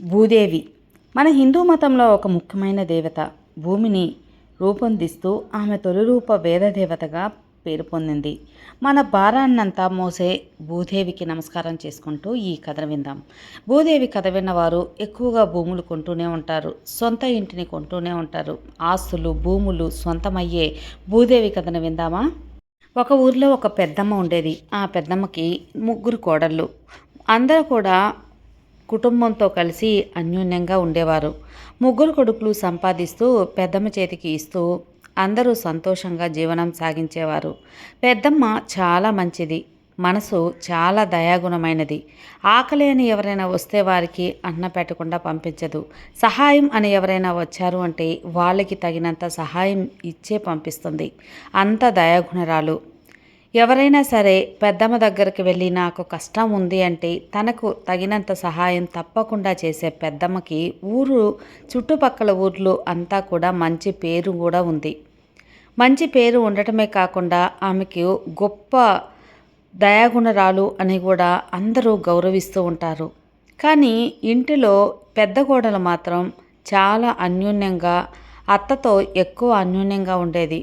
భూదేవి. మన హిందూ మతంలో ఒక ముఖ్యమైన దేవత భూమిని రూపొందిస్తూ ఆమె తొలి రూప పేరు పొందింది. మన భారాన్నంతా మోసే భూదేవికి నమస్కారం చేసుకుంటూ ఈ కథ విందాం. భూదేవి కథ విన్నవారు ఎక్కువగా భూములు కొంటూనే ఉంటారు సొంత ఇంటిని కొంటూనే ఉంటారు. ఆస్తులు భూములు సొంతమయ్యే భూదేవి కథను విందామా? ఒక ఊర్లో ఒక పెద్దమ్మ ఉండేది. ఆ పెద్దమ్మకి ముగ్గురు కోడళ్ళు. అందరూ కూడా కుటుంబంతో కలిసి అన్యోన్యంగా ఉండేవారు. ముగ్గురు కొడుకులు సంపాదిస్తూ పెద్దమ్మ చేతికి ఇస్తూ అందరూ సంతోషంగా జీవనం సాగించేవారు. పెద్దమ్మ చాలా మంచిది. మనసు చాలా దయాగుణమైనది. ఆకలి అని ఎవరైనా వస్తే వారికి అన్న పెట్టకుండా పంపించదు. సహాయం అని ఎవరైనా వచ్చారు అంటే వాళ్ళకి తగినంత సహాయం ఇచ్చే పంపిస్తుంది. అంత దయాగుణరాలు. ఎవరైనా సరే పెద్దమ్మ దగ్గరికి వెళ్ళి నాకు కష్టం ఉంది అంటే తనకు తగినంత సహాయం తప్పకుండా చేసే పెద్దమ్మకి ఊరు చుట్టుపక్కల ఊర్లు అంతా కూడా మంచి పేరు కూడా ఉంది. మంచి పేరు ఉండటమే కాకుండా ఆమెకు గొప్ప దయాగుణరాలు అని కూడా అందరూ గౌరవిస్తూ ఉంటారు. కానీ ఇంటిలో పెద్ద కోడలు మాత్రం చాలా అన్యోన్యంగా అత్తతో ఎక్కువ అన్యోన్యంగా ఉండేది.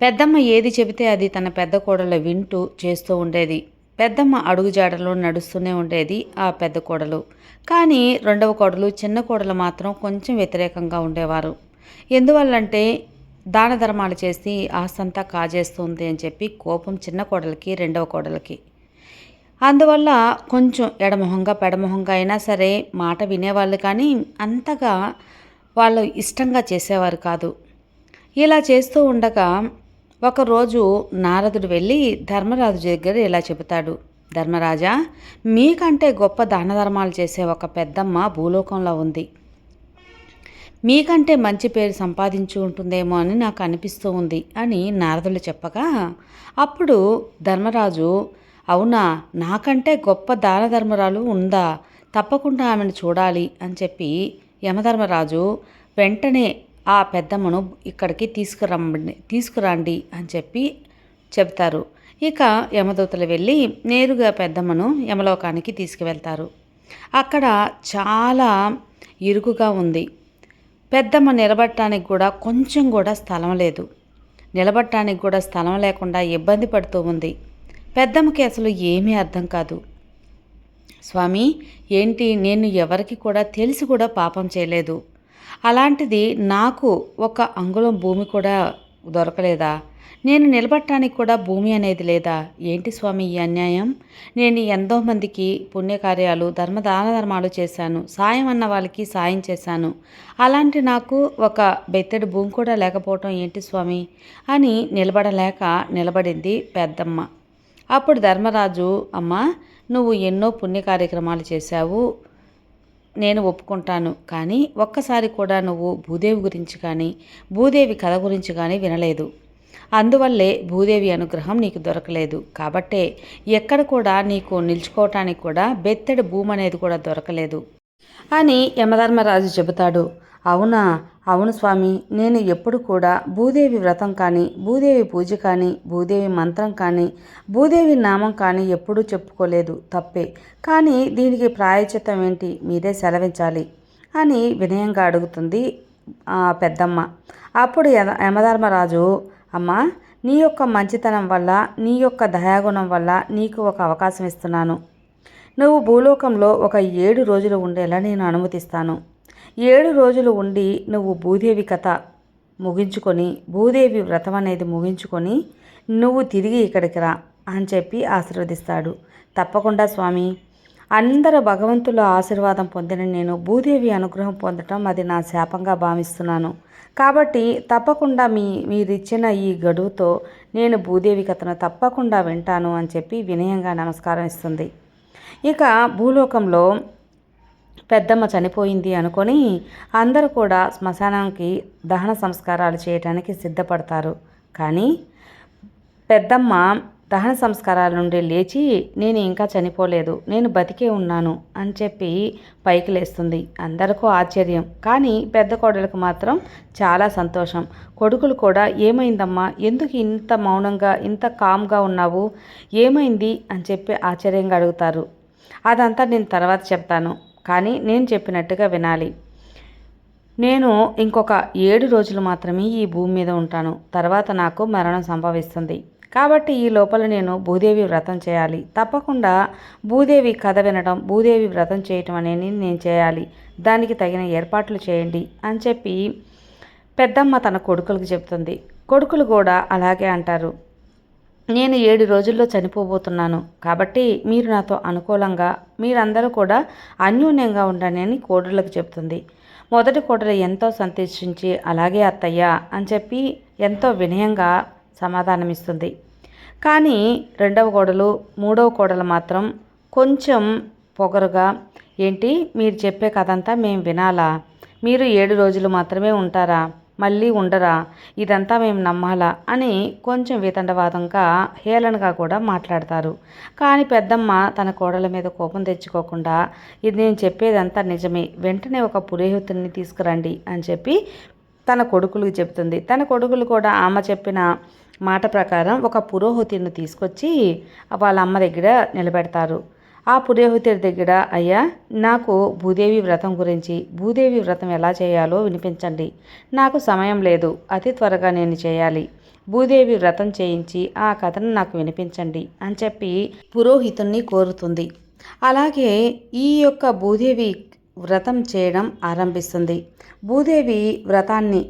పెద్దమ్మ ఏది చెబితే అది తన పెద్ద కోడలు వింటూ చేస్తూ ఉండేది. పెద్దమ్మ అడుగుజాడలో నడుస్తూనే ఉండేది ఆ పెద్ద కోడలు. కానీ రెండవ కోడలు చిన్న కోడలు మాత్రం కొంచెం వ్యతిరేకంగా ఉండేవారు. ఎందువల్లంటే దాన ధర్మాలు చేసి ఆస్తంతా కాజేస్తుంది అని చెప్పి కోపం చిన్న కోడలికి రెండవ కోడలికి. అందువల్ల కొంచెం ఎడమొహంగా పెడమొహంగా అయినా సరే మాట వినేవాళ్ళు కానీ అంతగా వాళ్ళు ఇష్టంగా చేసేవారు కాదు. ఇలా చేస్తూ ఉండగా ఒకరోజు నారదుడు వెళ్ళి ధర్మరాజు దగ్గర ఇలా చెబుతాడు ధర్మరాజా మీకంటే గొప్ప దాన ధర్మాలు చేసే ఒక పెద్దమ్మ భూలోకంలో ఉంది. మీకంటే మంచి పేరు సంపాదించి ఉంటుందేమో అని నాకు అనిపిస్తూ ఉంది అని నారదులు చెప్పగా అప్పుడు ధర్మరాజు అవునా నాకంటే గొప్ప దాన ధర్మరాలు ఉందా? తప్పకుండా ఆమెను చూడాలి అని చెప్పి యమధర్మరాజు వెంటనే ఆ పెద్దమ్మను ఇక్కడికి తీసుకురమ్మండి తీసుకురండి అని చెప్పి చెప్తారు ఇక యమదూతలు వెళ్ళి నేరుగా పెద్దమ్మను యమలోకానికి తీసుకువెళ్తారు. అక్కడ చాలా ఇరుకుగా ఉంది. పెద్దమ్మ నిలబడటానికి కూడా కొంచెం కూడా స్థలం లేదు. నిలబడటానికి కూడా స్థలం లేకుండా ఇబ్బంది పడుతూ ఉంది. పెద్దమ్మకి అసలు ఏమీ అర్థం కాదు. స్వామి ఏంటి? నేను ఎవరికి కూడా తెలిసి కూడా పాపం చేయలేదు. అలాంటిది నాకు ఒక అంగుళం భూమి కూడా దొరకలేదా? నేను నిలబట్టడానికి కూడా భూమి అనేది లేదా? ఏంటి స్వామి ఈ అన్యాయం? నేను ఎంతో మందికి పుణ్యకార్యాలు ధర్మ దాన ధర్మాలు చేశాను. సాయం అన్న వాళ్ళకి సాయం చేశాను. అలాంటి నాకు ఒక బెత్తడి భూమి కూడా లేకపోవటం ఏంటి స్వామి? అని నిలబడలేక నిలబడింది పెద్దమ్మ. అప్పుడు ధర్మరాజు అమ్మ నువ్వు ఎన్నో పుణ్య కార్యక్రమాలు చేశావు. నేను ఒప్పుకుంటాను కానీ ఒక్కసారి కూడా నువ్వు భూదేవి గురించి కానీ భూదేవి కథ గురించి కానీ వినలేదు. అందువల్లే భూదేవి అనుగ్రహం నీకు దొరకలేదు. కాబట్టే ఎక్కడ కూడా నీకు నిల్చుకోవటానికి కూడా బెత్తడి భూమి అనేది కూడా దొరకలేదు. అని యమధర్మరాజు చెబుతాడు. అవునా? అవును స్వామి. నేను ఎప్పుడు కూడా భూదేవి వ్రతం కానీ భూదేవి పూజ కానీ భూదేవి మంత్రం కానీ భూదేవి నామం కానీ ఎప్పుడూ చెప్పుకోలేదు. తప్పే. కానీ దీనికి ప్రాయచిత్తం ఏంటి? మీరే సెలవించాలి అని వినయంగా అడుగుతుంది ఆ పెద్దమ్మ. అప్పుడు యమధర్మరాజు అమ్మా నీ యొక్క మంచితనం వల్ల నీ యొక్క దయాగుణం వల్ల నీకు ఒక అవకాశం ఇస్తున్నాను. నువ్వు భూలోకంలో ఒక ఏడు రోజులు ఉండేలా నేను అనుమతిస్తాను. ఏడు రోజులు ఉండి నువ్వు భూదేవి కథ ముగించుకొని భూదేవి వ్రతం అనేది ముగించుకొని నువ్వు తిరిగి ఇక్కడికి రా అని చెప్పి ఆశీర్వదిస్తాడు. తప్పకుండా స్వామి. అందరు భగవంతుల ఆశీర్వాదం పొందిన నేను భూదేవి అనుగ్రహం పొందటం అది నా శాపంగా భావిస్తున్నాను. కాబట్టి తప్పకుండా మీ మీరిచ్చిన ఈ గడువుతో నేను భూదేవి కథను తప్పకుండా వింటాను అని చెప్పి వినయంగా నమస్కారం ఇస్తుంది. ఇక భూలోకంలో పెద్దమ్మ చనిపోయింది అనుకొని అందరూ కూడా శ్మశానానికి దహన సంస్కారాలు చేయటానికి సిద్ధపడతారు. కానీ పెద్దమ్మ దహన సంస్కారాల నుండి లేచి నేను ఇంకా చనిపోలేదు నేను బతికే ఉన్నాను అని చెప్పి పైకి లేస్తుంది. అందరికీ ఆశ్చర్యం. కానీ పెద్ద కోడలకు మాత్రం చాలా సంతోషం. కొడుకులు కూడా ఏమైందమ్మా ఎందుకు ఇంత మౌనంగా ఇంత కామ్గా ఉన్నావు? ఏమైంది? అని చెప్పి ఆశ్చర్యంగా అడుగుతారు. అదంతా నేను తర్వాత చెప్తాను. కానీ నేను చెప్పినట్టుగా వినాలి. నేను ఇంకొక ఏడు రోజులు మాత్రమే ఈ భూమి మీద ఉంటాను. తర్వాత నాకు మరణం సంభవిస్తుంది. కాబట్టి ఈ లోపల నేను భూదేవి వ్రతం చేయాలి. తప్పకుండా భూదేవి కథ వినడం భూదేవి వ్రతం చేయటం అనేది నేను చేయాలి. దానికి తగిన ఏర్పాట్లు చేయండి అని చెప్పి పెద్దమ్మ తన కొడుకులకు చెప్తుంది కొడుకులు కూడా అలాగే అంటారు. నేను ఏడు రోజుల్లో చనిపోబోతున్నాను. కాబట్టి మీరు నాతో అనుకూలంగా మీరందరూ కూడా అన్యోన్యంగా ఉండండి అని కోడళ్ళకు చెప్తుంది. మొదటి కోడలు ఎంతో సంతోషించి అలాగే అత్తయ్య అని చెప్పి ఎంతో వినయంగా సమాధానమిస్తుంది. కానీ రెండవ కోడలు మూడవ కోడలు మాత్రం కొంచెం పొగరుగా ఏంటి మీరు చెప్పే కథంతా మేము వినాలా? మీరు ఏడు రోజులు మాత్రమే ఉంటారా? మళ్ళీ ఉండరా? ఇదంతా మేము నమ్మాలా అని కొంచెం వితండవాదంగా హేళనగా కూడా మాట్లాడతారు. కానీ పెద్దమ్మ తన కోడల మీద కోపం తెచ్చుకోకుండా ఇది నేను చెప్పేదంతా నిజమే వెంటనే ఒక పురోహితుని తీసుకురండి అని చెప్పి తన కొడుకులకు చెప్తుంది తన కొడుకులు కూడా ఆమె చెప్పిన మాట ప్రకారం ఒక పురోహితుని తీసుకొచ్చి వాళ్ళ అమ్మ దగ్గర నిలబెడతారు. ఆ పురోహితుడి దగ్గర అయ్యా నాకు భూదేవి వ్రతం గురించి భూదేవి వ్రతం ఎలా చేయాలో వినిపించండి. నాకు సమయం లేదు అతి త్వరగా నేను చేయాలి. భూదేవి వ్రతం చేయించి ఆ కథను నాకు వినిపించండి అని చెప్పి పురోహితుణ్ణి కోరుతుంది. అలాగే ఈ యొక్క భూదేవి వ్రతం చేయడం ఆరంభిస్తుంది. భూదేవి వ్రతాన్ని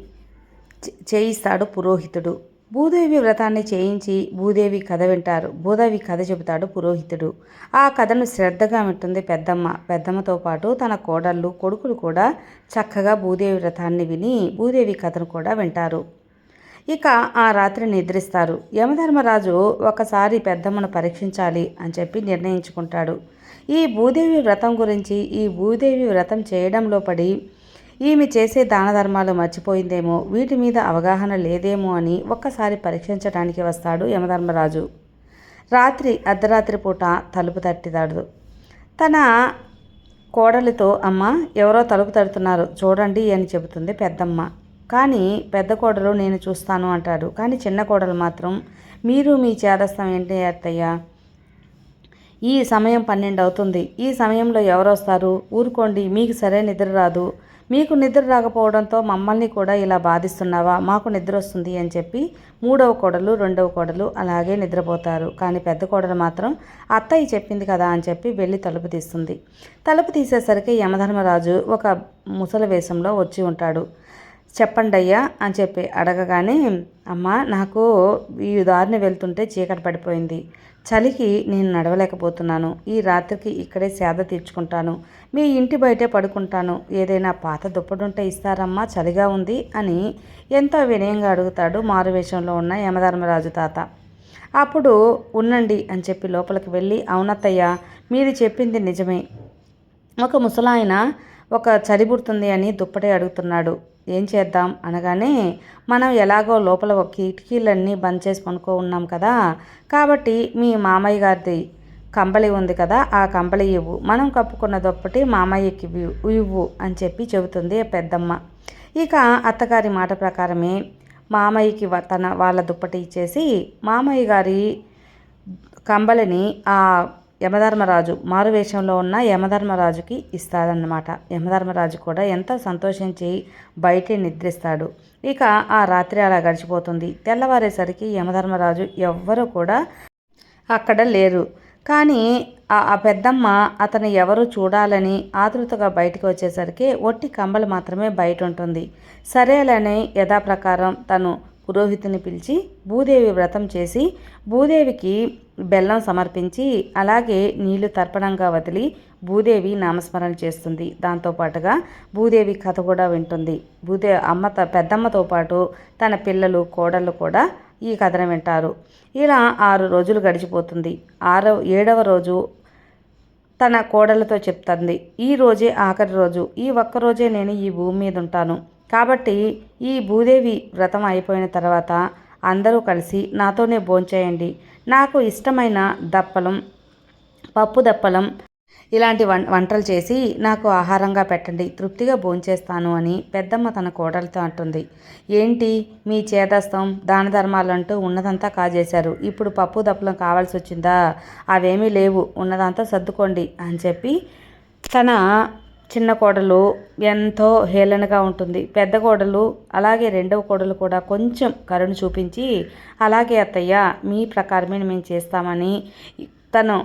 చేయిస్తాడు పురోహితుడు. భూదేవి వ్రతాన్ని చేయించి భూదేవి కథ వింటారు. భూదేవి కథ చెబుతాడు పురోహితుడు. ఆ కథను శ్రద్ధగా వింటుంది పెద్దమ్మ. పెద్దమ్మతో పాటు తన కోడళ్ళు కొడుకులు కూడా చక్కగా భూదేవి వ్రతాన్ని విని భూదేవి కథను కూడా వింటారు. ఇక ఆ రాత్రి నిద్రిస్తారు. యమధర్మరాజు ఒకసారి పెద్దమ్మను పరీక్షించాలి అని చెప్పి నిర్ణయించుకుంటాడు. ఈ భూదేవి వ్రతం గురించి ఈ భూదేవి వ్రతం చేయడంలో పడి ఈమె చేసే దాన ధర్మాలు మర్చిపోయిందేమో వీటి మీద అవగాహన లేదేమో అని ఒక్కసారి పరీక్షించడానికి వస్తాడు యమధర్మరాజు. రాత్రి అర్ధరాత్రి పూట తలుపు తట్టిదాడు. తన కోడలితో అమ్మ ఎవరో తలుపు తడుతున్నారు చూడండి అని చెబుతుంది పెద్దమ్మ. కానీ పెద్ద కోడలు నేను చూస్తాను అంటాడు. కానీ చిన్న కోడలు మాత్రం మీరు మీ చేదస్తం ఏంటి అత్తయ్య? ఈ సమయం పన్నెండు అవుతుంది ఈ సమయంలో ఎవరు వస్తారు ఊరుకోండి మీకు సరే నిద్ర రాదు. మీకు నిద్ర రాకపోవడంతో మమ్మల్ని కూడా ఇలా బాధిస్తున్నావా? మాకు నిద్ర వస్తుంది అని చెప్పి మూడవ కోడలు రెండవ కోడలు అలాగే నిద్రపోతారు. కానీ పెద్ద కోడలు మాత్రం అత్తయ్య చెప్పింది కదా అని చెప్పి వెళ్ళి తలుపు తీస్తుంది. తలుపు తీసేసరికి యమధర్మరాజు ఒక ముసల వేషంలో వచ్చి ఉంటాడు. చెప్పండి అయ్యా అని చెప్పి అడగగానే అమ్మ నాకు ఈ దారిని వెళ్తుంటే చీకటి పడిపోయింది. చలికి నేను నడవలేకపోతున్నాను. ఈ రాత్రికి ఇక్కడే సేద తీర్చుకుంటాను. మీ ఇంటి బయటే పడుకుంటాను. ఏదైనా పాత దుప్పటుంటే ఇస్తారమ్మా చలిగా ఉంది అని ఎంతో వినయంగా అడుగుతాడు మారువేషంలో ఉన్న యమధర్మరాజు తాత. అప్పుడు ఉండండి అని చెప్పి లోపలికి వెళ్ళి అవునత్తయ్య మీరు చెప్పింది నిజమే. ఒక ముసలాయన ఒక చలి పుడుతుంది అని దుప్పటే అడుగుతున్నాడు. ఏం చేద్దాం అనగానే మనం ఎలాగో లోపల కిటికీలన్నీ బంద్ చేసి పనుకో ఉన్నాం కదా. కాబట్టి మీ మామయ్య గారిది కంబళి ఉంది కదా ఆ కంబళి ఇవ్వు. మనం కప్పుకున్న దుప్పటి మామయ్యకి ఇవ్వు అని చెప్పి చెబుతుంది పెద్దమ్మ. ఇక అత్తగారి మాట ప్రకారమే మామయ్యకి తన వాళ్ళ దుప్పటి ఇచ్చేసి మామయ్య గారి కంబళిని ఆ యమధర్మరాజు మారువేషంలో ఉన్న యమధర్మరాజుకి ఇస్తాడన్నమాట. యమధర్మరాజు కూడా ఎంతో సంతోషించి బయటే నిద్రిస్తాడు. ఇక ఆ రాత్రి అలా గడిచిపోతుంది. తెల్లవారేసరికి యమధర్మరాజు ఎవ్వరూ కూడా అక్కడ లేరు. కానీ ఆ పెద్దమ్మ అతను ఎవరు చూడాలని ఆతృతగా బయటకు వచ్చేసరికి ఒట్టి కంబలు మాత్రమే బయట ఉంటుంది. సరేలని యథాప్రకారం తను పురోహితుని పిలిచి భూదేవి వ్రతం చేసి భూదేవికి బెల్లం సమర్పించి అలాగే నీళ్ళు తర్పణంగా వదిలి భూదేవి నామస్మరణ చేస్తుంది. దాంతోపాటుగా భూదేవి కథ కూడా వింటుంది. భూదే అమ్మ పెద్దమ్మతో పాటు తన పిల్లలు కోడళ్ళు కూడా ఈ కథను వింటారు. ఇలా ఆరు రోజులు గడిచిపోతుంది. ఆరో ఏడవ రోజు తన కోడలతో చెప్తుంది. ఈ రోజే ఆఖరి రోజు. ఈ ఒక్కరోజే నేను ఈ భూమి మీద ఉంటాను కాబట్టి ఈ భూదేవి వ్రతం అయిపోయిన తర్వాత అందరూ కలిసి నాతోనే భోంచేయండి. నాకు ఇష్టమైన దప్పలం పప్పు దప్పలం ఇలాంటి వం వంటలు చేసి నాకు ఆహారంగా పెట్టండి. తృప్తిగా భోంచేస్తాను అని పెద్దమ్మ తన కోడలతో అంటుంది. ఏంటి? మీ చేదస్తం దాన ధర్మాలంటూ ఉన్నదంతా కాజేశారు. ఇప్పుడు పప్పు దప్పలం కావాల్సి వచ్చిందా? అవేమీ లేవు. ఉన్నదంతా సర్దుకోండి అని చెప్పి తన చిన్న కోడలు ఎంతో హేళనగా ఉంటుంది. పెద్ద కోడలు అలాగే రెండవ కోడలు కూడా కొంచెం కరుణ చూపించి అలాగే అత్తయ్య మీ ప్రకారమే మేము చేస్తామని తను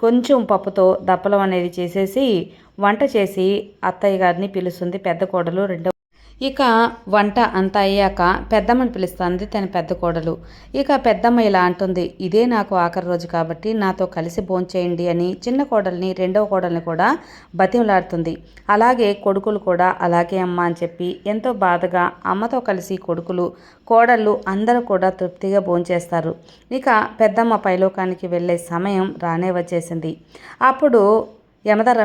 కొంచెం పప్పుతో దప్పలం అనేది చేసేసి వంట చేసి అత్తయ్య గారిని పిలుస్తుంది పెద్ద కోడలు రెండవ ఇక వంట అంతా అయ్యాక పెద్దమ్మని పిలుస్తుంది తన పెద్ద కోడలు. ఇక పెద్దమ్మ ఇలా అంటుంది ఇదే నాకు ఆఖరి రోజు కాబట్టి నాతో కలిసి భోంచేయండి అని చిన్న కోడల్ని రెండవ కోడల్ని కూడా బతిమలాడుతుంది. అలాగే కొడుకులు కూడా అలాగే అమ్మ అని చెప్పి ఎంతో బాధగా అమ్మతో కలిసి కొడుకులు కోడళ్ళు అందరూ కూడా తృప్తిగా భోంచేస్తారు. ఇక పెద్దమ్మ పైలోకానికి వెళ్ళే సమయం రానే వచ్చేసింది. అప్పుడు యమధర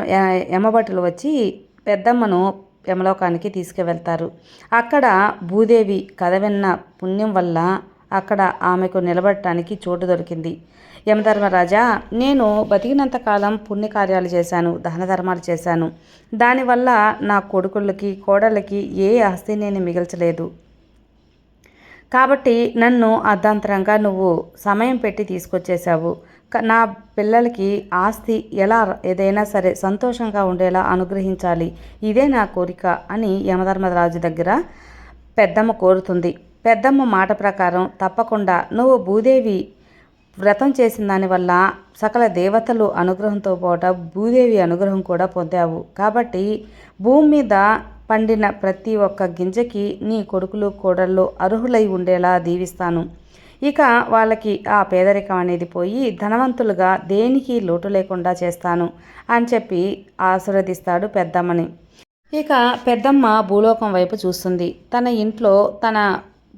యమభటులు వచ్చి పెద్దమ్మను యమలోకానికి తీసుకువెళ్తారు. అక్కడ భూదేవి కథ విన్న పుణ్యం వల్ల అక్కడ ఆమెకు నిలబడటానికి చోటు దొరికింది. యమధర్మరాజా నేను బతికినంత కాలం పుణ్యకార్యాలు చేశాను దహన ధర్మాలు చేశాను దానివల్ల నా కొడుకులకి కోడళ్ళకి ఏ ఆస్తి నేను మిగల్చలేదు. కాబట్టి నన్ను అర్ధాంతరంగా నువ్వు సమయం పెట్టి తీసుకొచ్చేసావు నా పిల్లలకి ఆస్తి ఎలా ఏదైనా సరే సంతోషంగా ఉండేలా అనుగ్రహించాలి. ఇదే నా కోరిక అని యమధర్మరాజు దగ్గర పెద్దమ్మ కోరుతుంది. పెద్దమ్మ మాట ప్రకారం తప్పకుండా నువ్వు భూదేవి వ్రతం చేసిన దానివల్ల సకల దేవతలు అనుగ్రహంతో పాటు భూదేవి అనుగ్రహం కూడా పొందావు. కాబట్టి భూమి మీద పండిన ప్రతి ఒక్క గింజకి నీ కొడుకులు కోడళ్ళు అర్హులై ఉండేలా దీవిస్తాను. ఇక వాళ్ళకి ఆ పేదరికం అనేది పోయి ధనవంతులుగా దేనికి లోటు లేకుండా చేస్తాను అని చెప్పి ఆశీర్వదిస్తాడు పెద్దమ్మని. ఇక పెద్దమ్మ భూలోకం వైపు చూస్తుంది. తన ఇంట్లో తన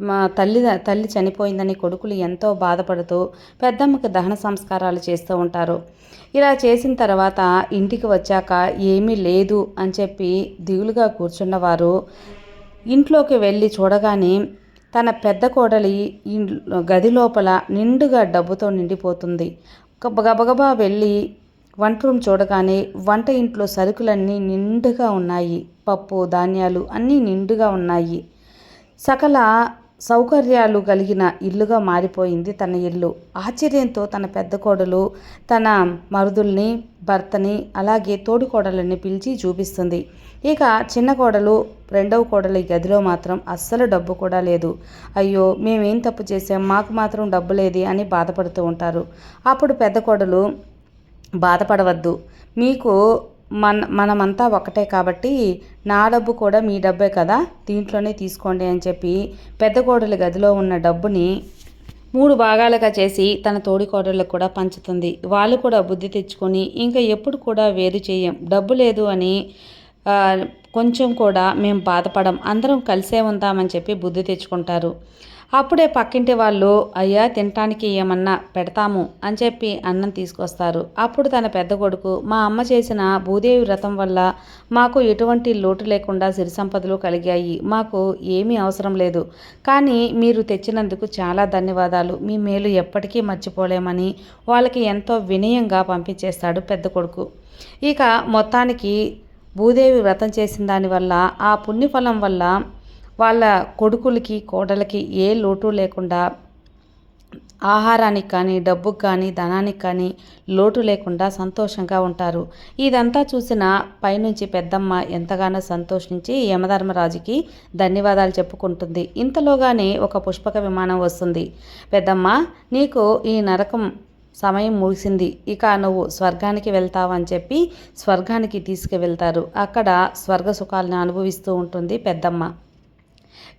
మా తల్లి తల్లి చనిపోయిందని కొడుకులు ఎంతో బాధపడుతూ పెద్దమ్మకి దహన సంస్కారాలు చేస్తూ ఉంటారు. ఇలా చేసిన తర్వాత ఇంటికి వచ్చాక ఏమీ లేదు అని చెప్పి దిగులుగా కూర్చున్నవారు ఇంట్లోకి వెళ్ళి చూడగానే తన పెద్ద కోడలి గది లోపల నిండుగా డబ్బుతో నిండిపోతుంది. గబగబా వెళ్ళి వంట రూమ్ చూడగానే వంట ఇంట్లో సరుకులన్నీ నిండుగా ఉన్నాయి. పప్పు ధాన్యాలు అన్నీ నిండుగా ఉన్నాయి. సకల సౌకర్యాలు కలిగిన ఇల్లుగా మారిపోయింది తన ఇల్లు. ఆశ్చర్యంతో తన పెద్ద కోడలు తన మరుదుల్ని భర్తని అలాగే తోడి కోడలని పిలిచి చూపిస్తుంది. ఇక చిన్న కోడలు రెండవ కోడలి గదిలో మాత్రం అస్సలు డబ్బు కూడా లేదు. అయ్యో మేమేం తప్పు చేసాం మాకు మాత్రం డబ్బు లేది అని బాధపడుతూ ఉంటారు. అప్పుడు పెద్ద కోడలు బాధపడవద్దు. మీకు మన మనమంతా ఒకటే కాబట్టి నా డబ్బు కూడా మీ డబ్బే కదా దీంట్లోనే తీసుకోండి అని చెప్పి పెద్ద కోడలి గదిలో ఉన్న డబ్బుని మూడు భాగాలుగా చేసి తన తోడి కోడళ్ళకు కూడా పంచుతుంది. వాళ్ళు కూడా బుద్ధి తెచ్చుకొని ఇంకా ఎప్పుడు కూడా వేరు చేయం. డబ్బు లేదు అని కొంచెం కూడా మేము బాధపడం అందరం కలిసే ఉందామని చెప్పి బుద్ధి తెచ్చుకుంటారు. అప్పుడే పక్కింటి వాళ్ళు అయ్యా తినటానికి ఏమన్నా పెడతాము అని చెప్పి అన్నం తీసుకొస్తారు. అప్పుడు తన పెద్ద కొడుకు మా అమ్మ చేసిన భూదేవి వ్రతం వల్ల మాకు ఎటువంటి లోటు లేకుండా సిరి సంపదలు కలిగాయి. మాకు ఏమీ అవసరం లేదు. కానీ మీరు తెచ్చినందుకు చాలా ధన్యవాదాలు. మీ మేలు ఎప్పటికీ మర్చిపోలేమని వాళ్ళకి ఎంతో వినయంగా పంపించేస్తాడు పెద్ద కొడుకు. ఇక మొత్తానికి భూదేవి వ్రతం చేసిన దానివల్ల ఆ పుణ్యఫలం వల్ల వాళ్ళ కొడుకులకి కోడలకి ఏ లోటు లేకుండా ఆహారానికి కానీ డబ్బుకి కానీ ధనానికి కానీ లోటు లేకుండా సంతోషంగా ఉంటారు. ఇదంతా చూసిన పైనుంచి పెద్దమ్మ ఎంతగానో సంతోషించి యమధర్మరాజుకి ధన్యవాదాలు చెప్పుకుంటుంది. ఇంతలోగానే ఒక పుష్పక విమానం వస్తుంది. పెద్దమ్మ నీకు ఈ నరకం సమయం ముగిసింది. ఇక నువ్వు స్వర్గానికి వెళ్తావని చెప్పి స్వర్గానికి తీసుకువెళ్తారు. అక్కడ స్వర్గ సుఖాలను అనుభవిస్తూ ఉంటుంది పెద్దమ్మ.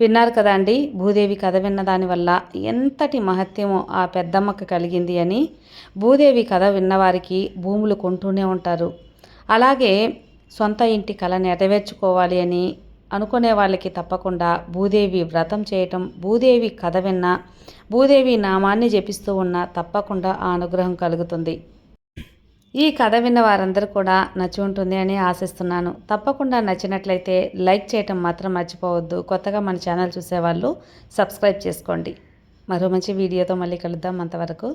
విన్నారు కదా అండి భూదేవి కథ విన్న దానివల్ల ఎంతటి మహత్యమో ఆ పెద్దమ్మకు కలిగింది అని. భూదేవి కథ విన్నవారికి భూములు కొంటూనే ఉంటారు. అలాగే సొంత ఇంటి కళ నెరవేర్చుకోవాలి అని అనుకునే వాళ్ళకి తప్పకుండా భూదేవి వ్రతం చేయటం భూదేవి కథ విన్న భూదేవి నామాన్ని జపిస్తూ ఉన్న తప్పకుండా ఆ అనుగ్రహం కలుగుతుంది. ఈ కథ విన్న వారందరూ కూడా నచ్చి ఉంటుంది అని ఆశిస్తున్నాను. తప్పకుండా నచ్చినట్లయితే లైక్ చేయటం మాత్రం మర్చిపోవద్దు. కొత్తగా మన ఛానల్ చూసేవాళ్ళు సబ్స్క్రైబ్ చేసుకోండి. మరో మంచి వీడియోతో మళ్ళీ కలుద్దాం అంతవరకు.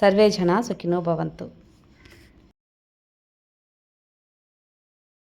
సర్వే జన సుఖినో భవంతు.